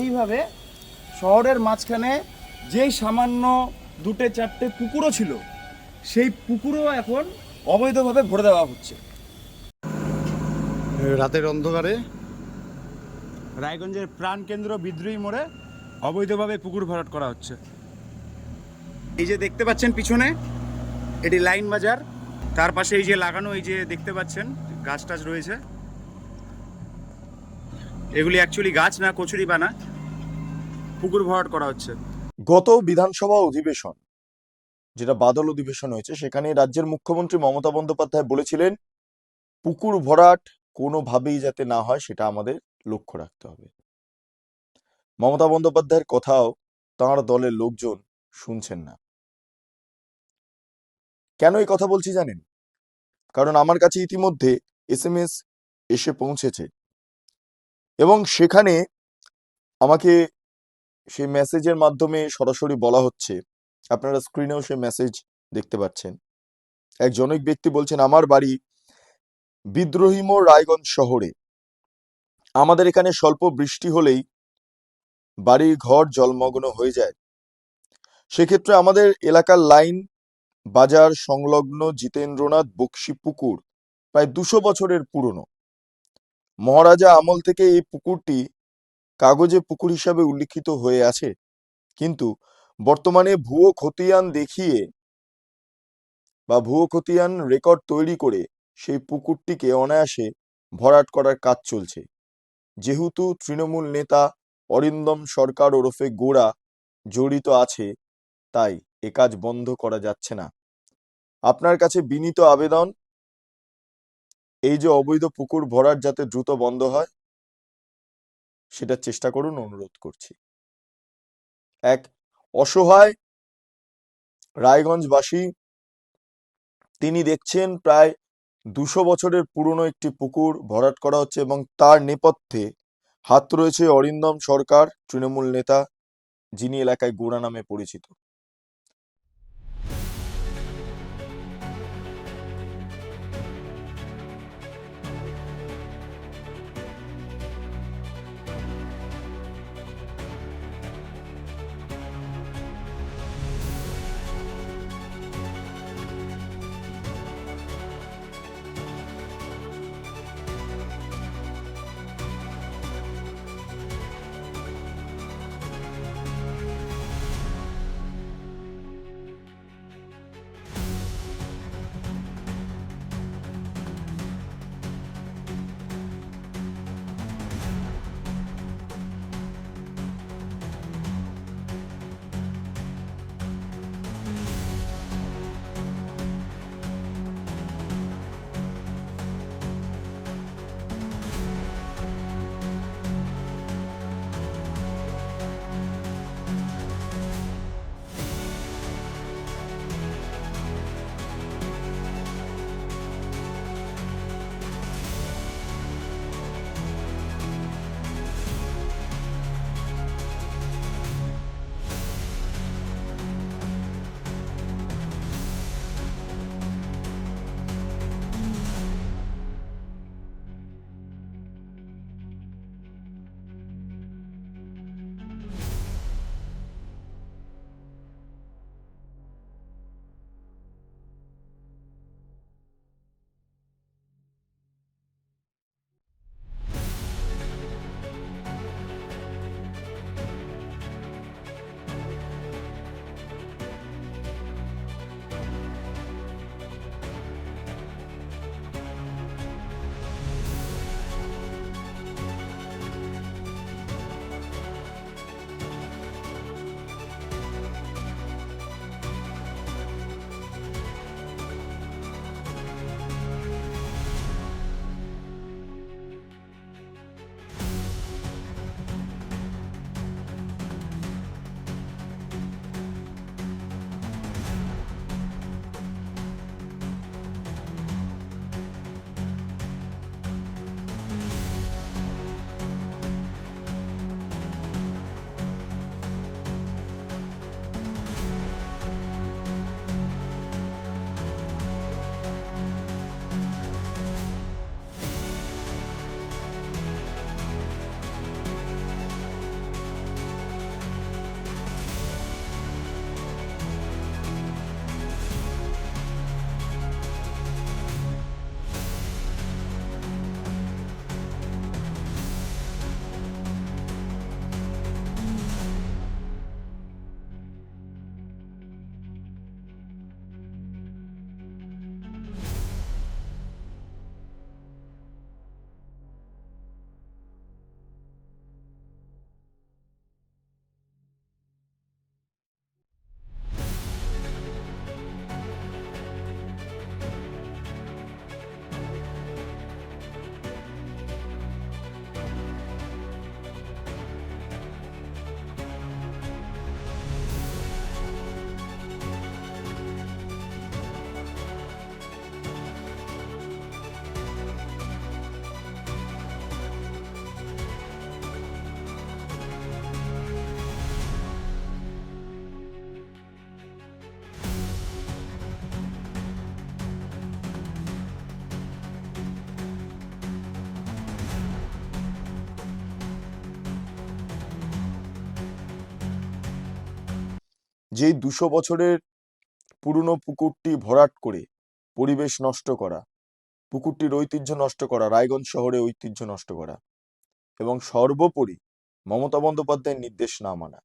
এইভাবে শহরের মাঝখানে যেই সামান্য দুটে চারটে পুকুরও ছিল সেই পুকুরও এখন অবৈধভাবে ভরে দেওয়া হচ্ছে। রাতের অন্ধকারে রায়গঞ্জের প্রাণকেন্দ্র বিদ্রোহী মোড়ে অবৈধভাবে পুকুর ভরাট করা হচ্ছে। এই যে দেখতে পাচ্ছেন পিছনে এটি লাইন বাজার। তার পাশে এই যে লাগানো এই যে দেখতে পাচ্ছেন গাছ টাছ রয়েছে। এগুলি অ্যাকচুয়ালি গাছ না, কচুরি বানা পুকুর ভরাট করা হচ্ছে। গত বিধানসভা অধিবেশন, যেটা বাদল অধিবেশন হয়েছে, সেখানে রাজ্যের মুখ্যমন্ত্রী মমতা বন্দ্যোপাধ্যায় বলেছিলেন, পুকুর ভরাট কোনোভাবেই যাতে না হয়, সেটা আমাদের লক্ষ্য রাখতে হবে। মমতা বন্দ্যোপাধ্যায়ের কথাও তাঁর দলের লোকজন শুনছেন না। কেন এই কথা বলছি জানেন? কারণ আমার কাছে ইতিমধ্যে এস এম এস এসে পৌঁছেছে। এবং সেখানে আমাকে সেই মেসেজের মাধ্যমে সরাসরি বলা হচ্ছে। আপনারা স্ক্রিনেও সেই মেসেজ দেখতে পাচ্ছেন। এক জনৈক ব্যক্তি বলছেন, আমার বাড়ি বিদ্রোহীমোর রায়গঞ্জ শহরে। আমাদের এখানে স্বল্প বৃষ্টি হলেই বাড়ির ঘর জলমগ্ন হয়ে যায়। সেক্ষেত্রে আমাদের এলাকার লাইন, বাজার সংলগ্ন জিতেন্দ্রনাথ বক্সি পুকুর প্রায় দুশো বছরের পুরনো। মহারাজা আমল থেকে এই পুকুরটি কাগজে পুকুর হিসাবে উল্লিখিত হয়ে আছে। কিন্তু বর্তমানে ভুয়ো খতিয়ান দেখিয়ে বা ভুয়ো খতিয়ান রেকর্ড তৈরি করে সেই পুকুরটিকে অনায়াসে ভরাট করার কাজ চলছে। যেহেতু তৃণমূল নেতা অরিন্দম সরকার ওরফে গোড়া জড়িত আছে, তাই এ কাজ বন্ধ করা যাচ্ছে না। আপনার কাছে বিনীত আবেদন এই যে অবৈধ পুকুর ভরাট যাতে দ্রুত বন্ধ হয়, সেটার চেষ্টা করুন, অনুরোধ করছি। এক, অসহায় রায়গঞ্জবাসী, তিনি দেখছেন প্রায় দুশো বছরের পুরনো একটি পুকুর ভরাট করা হচ্ছে এবং তার নেপথ্যে হাত রয়েছে অরিন্দম সরকার, তৃণমূল নেতা, যিনি এলাকায় গোড়া নামে পরিচিত। যেই দুশো বছরের পুরনো পুকুরটি ভরাট করে পরিবেশ নষ্ট করা, পুকুরটির ঐতিহ্য নষ্ট করা, রায়গঞ্জ শহরে ঐতিহ্য নষ্ট করা এবং সর্বোপরি মমতা বন্দ্যোপাধ্যায়ের নির্দেশ না মানা।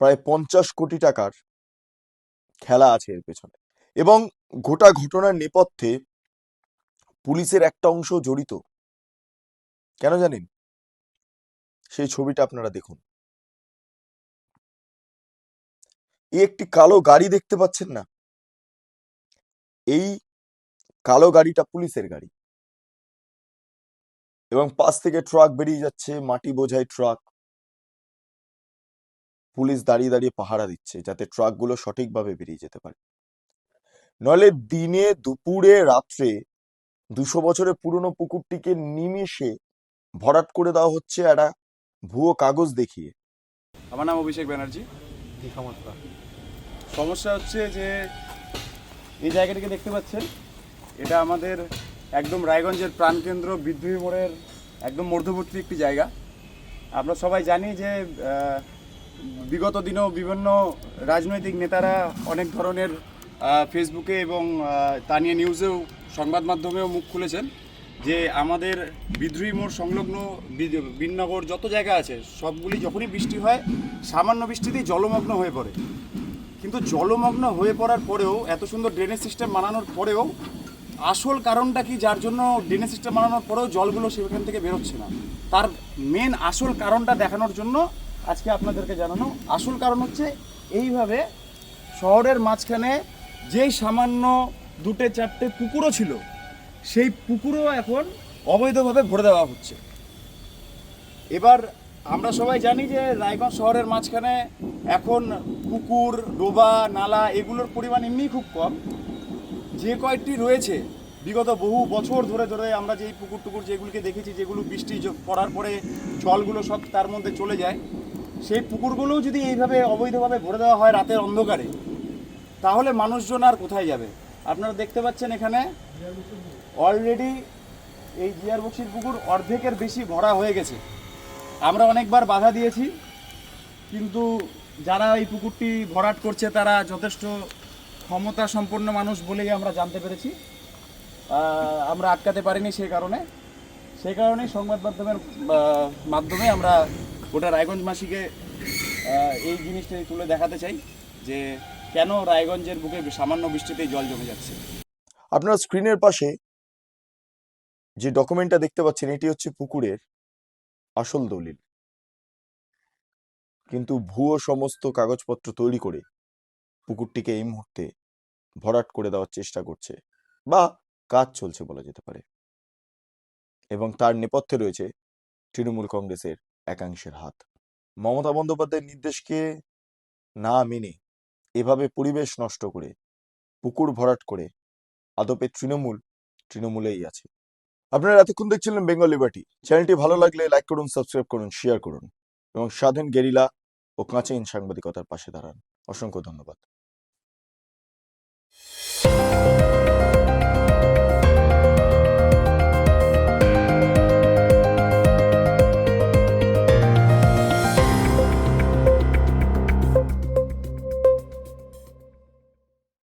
প্রায় পঞ্চাশ কোটি টাকার খেলা আছে এর পেছনে এবং গোটা ঘটনার নেপথ্যে পুলিশের একটা অংশ জড়িত। কেন জানেন? সেই ছবিটা আপনারা দেখুন। এই একটি কালো গাড়ি দেখতে পাচ্ছেন না? এই কালো গাড়িটা পুলিশের গাড়ি। এবং পাশ থেকে ট্রাক বেরিয়ে যাচ্ছে, মাটি বোঝাই ট্রাক। পুলিশ দাঁড়িয়ে দাঁড়িয়ে পাহারা দিচ্ছে, যাতে ট্রাকগুলো সঠিকভাবে বেরিয়ে যেতে পারে। নইলে দিনে দুপুরে, রাত্রে দুশো বছরের পুরনো পুকুরটিকে নিমেষে ভরাট করে দেওয়া হচ্ছে একটা ভুয়ো কাগজ দেখিয়ে। আমার নাম অভিষেক ব্যানার্জি। সমস্যা? সমস্যা হচ্ছে যে এই জায়গাটিকে দেখতে পাচ্ছেন, এটা আমাদের একদম রায়গঞ্জের প্রাণকেন্দ্র বিদ্রোহী মোড়ের একদম মধ্যবর্তী একটি জায়গা। আমরা সবাই জানি যে বিগত দিনেও বিভিন্ন রাজনৈতিক নেতারা অনেক ধরনের ফেসবুকে এবং তা নিয়ে নিউজেও সংবাদ মাধ্যমেও মুখ খুলেছেন। যে আমাদের বিদ্রোহী মোড় সংলগ্ন বি- বিনগর যত জায়গা আছে, সবগুলি যখনই বৃষ্টি হয়, সামান্য বৃষ্টিতেই জলমগ্ন হয়ে পড়ে। কিন্তু জলমগ্ন হয়ে পড়ার পরেও, এত সুন্দর ড্রেনেজ সিস্টেম বানানোর পরেও, আসল কারণটা কি যার জন্য ড্রেনেজ সিস্টেম বানানোর পরেও জলগুলো সেখান থেকে বেরোচ্ছে না? তার মেন আসল কারণটা দেখানোর জন্য আজকে আপনাদেরকে জানানো। আসল কারণ হচ্ছে, এইভাবে শহরের মাঝখানে যেই সামান্য দুটে চারটে পুকুরও ছিল সেই পুকুরও এখন অবৈধভাবে ভরে দেওয়া হচ্ছে। এবার আমরা সবাই জানি যে রায়গঞ্জ শহরের মাঝখানে এখন পুকুর, ডোবা, নালা এগুলোর পরিমাণ এমনিই খুব কম। যে কয়েকটি রয়েছে, বিগত বহু বছর ধরে ধরে আমরা যেই পুকুর টুকুর যেগুলিকে দেখেছি, যেগুলো বৃষ্টি পড়ার পরে জলগুলো সব তার মধ্যে চলে যায়, সেই পুকুরগুলোও যদি এইভাবে অবৈধভাবে ভরে দেওয়া হয় রাতের অন্ধকারে, তাহলে মানুষজন আর কোথায় যাবে? আপনারা দেখতে পাচ্ছেন এখানে অলরেডি এই জিয়ার বক্সির পুকুর অর্ধেকের বেশি ভরা হয়ে গেছে। আমরা অনেকবার বাধা দিয়েছি কিন্তু যারা এই পুকুরটি ভরাট করছে তারা যথেষ্ট ক্ষমতা সম্পন্ন মানুষ বলেই আমরা জানতে পেরেছি। আমরা আটকাতে পারিনি সেই কারণে। সেই কারণেই সংবাদ মাধ্যমের মাধ্যমে আমরা গোটা রায়গঞ্জবাসীকে আহ, এই জিনিসটা তুলে দেখাতে চাই যে কেন রায়গঞ্জের বুকে সামান্য বৃষ্টিতেই জল জমে যাচ্ছে। আপনার স্ক্রিনের পাশে যে ডকুমেন্টটা দেখতে পাচ্ছেন, এটি হচ্ছে পুকুরের আসল দলিল। কিন্তু ভুয়ো সমস্ত কাগজপত্র তৈরি করে পুকুরটিকে এই মুহূর্তে ভরাট করে দেওয়ার চেষ্টা করছে বা কাজ চলছে বলা যেতে পারে। এবং তার নেপথ্যে রয়েছে তৃণমূল কংগ্রেসের একাংশের হাত। মমতা বন্দ্যোপাধ্যায়ের নির্দেশকে না মেনে এভাবে পরিবেশ নষ্ট করে পুকুর ভরাট করে আদপে তৃণমূল, তৃণমূলেই আছে। আপনারা এতক্ষণ দেখছিলেন বেঙ্গল লিবার্টি। চ্যানেলটি ভালো লাগলে লাইক করুন সাবস্ক্রাইব করুন শেয়ার করুন এবং স্বাধীন গেরিলা ও কাঁচাইন সাংবাদিকতার পাশে দাঁড়ান। অসংখ্য ধন্যবাদ।